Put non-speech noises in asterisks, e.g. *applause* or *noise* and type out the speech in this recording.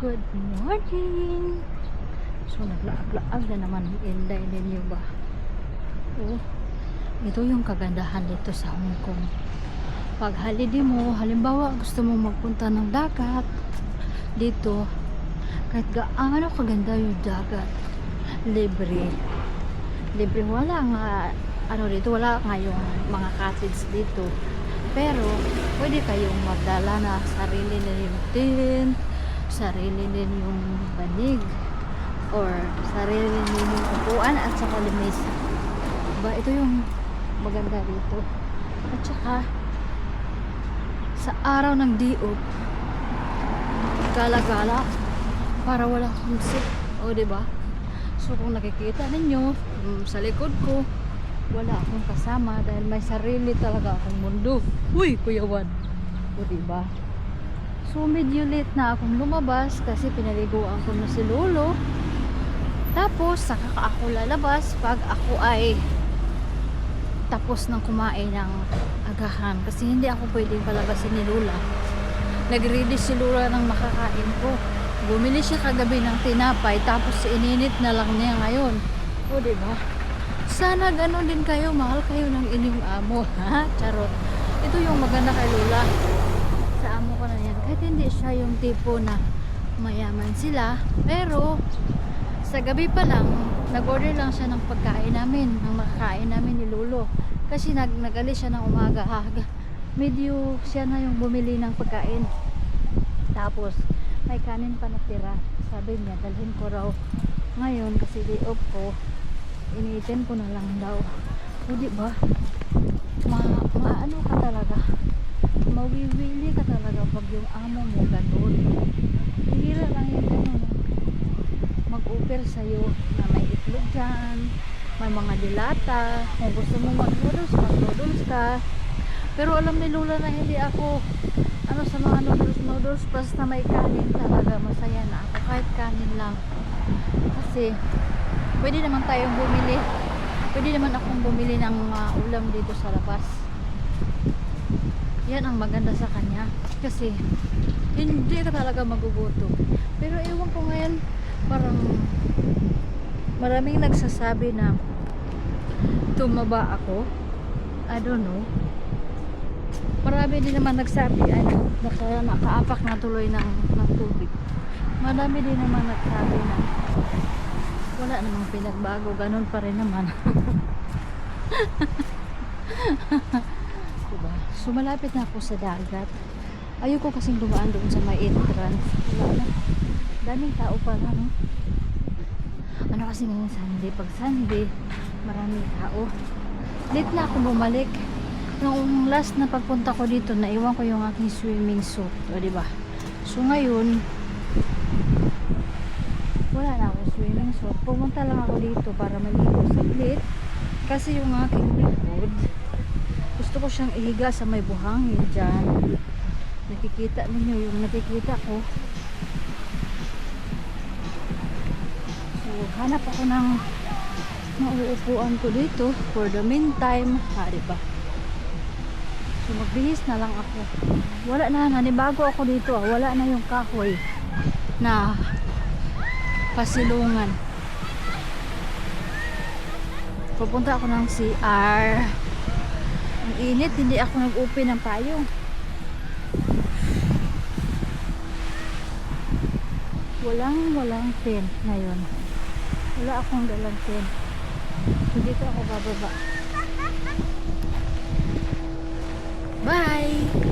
Good morning! So, naglaag-laag na naman Inday ninyo ba? Oh, ito yung kagandahan dito sa Hong Kong. Pag holiday mo, halimbawa gusto mo magpunta ng dagat, dito, kahit gaano kaganda yung dagat, libre. Libre, wala nga, ano dito, wala nga yung mga cottage dito. Pero, pwede kayong magdala na sarili ninyong tent, sarili ninyong banig, or sarili ninyong upuan at saka lamesa. Diba? Ito yung maganda dito. At saka, sa araw ng diop, gala-gala, para wala humsik. O, ba? So, kung nakikita ninyo, mm, sa likod ko, wala akong kasama dahil may sarili talaga akong mundo. Uy, Kuya Juan. O, diba? So, medyo late na akong lumabas kasi pinaliguan ko na si Lolo. Tapos, saka ka ako lalabas pag ako ay tapos ng kumain ng agahan. Kasi hindi ako pwedeng palabasin ni Lola. Nag-ready si Lola ng makakain ko. Bumili siya kagabi ng tinapay tapos ininit na lang niya ngayon. O, diba? Sana ganon din kayo, mahal kayo ng inyong amo, *laughs* ha? Charot. Ito yung maganda kay Lola. Sa amo ko na yan. Kahit hindi siya yung tipo na mayaman sila, pero sa gabi pa lang, nag-order lang siya ng pagkain namin, ng makakain namin ni Lolo. Kasi nag nagalis siya ng umaga. *laughs* Ha? Medyo siya na yung bumili ng pagkain. Tapos, may kanin pa natira. Sabi niya, dalhin ko raw ngayon kasi day off ko initin ko na lang daw o di ba ma, maano ka talaga mawiwili ka talaga pag yung amo mo ganun. Hihira lang yung ganun mag-offer sa'yo na may itlog dyan may mga dilata. Kung gusto mo mag-noodles mag-noodles ka. Pero alam ni Lola na hindi ako ano sa mga noodles noodles basta may kanin talaga masaya na ako. Kahit kanin lang. Kasi pwede naman tayong bumili. Pwede naman akong bumili ng uh, ulam dito sa labas yan ang maganda sa kanya. Kasi hindi ka talaga magugutom. Pero ewan ko ngayon parang maraming nagsasabi na tumaba ako. I don't know. Marami din naman nagsabi ano naka, nakaapak na tuloy ng, ng tubig. Marami din naman nagsabi na wala namang pinagbago. Ganun pa rin naman *laughs* so malapit na ako sa dagat. Ayoko kasing dumaan doon sa may entrance. Wala na daming tao pa na no? ano kasi ngayon Sunday? Pag Sunday maraming tao. Late na ako bumalik. Nung last na pagpunta ko dito naiwan ko yung aking swimming suit o diba so ngayon wala na ako swimming suit. Pumunta lang ako dito para maligo saglit kasi yung aking likod gusto ko siyang ihiga sa may buhangin dyan. Nakikita ninyo yung nakikita ko. So hanap ako ng mauupuan ko dito. For the meantime ha diba so magbihis na lang ako. Wala na nanibago ako dito ah. wala na yung kahoy na pasilungan. Pupunta ako ng CR ang init, hindi ako nag-open ng payong. Walang, walang tent ngayon. Wala akong dalang tent. So dito ako bababa. Bye!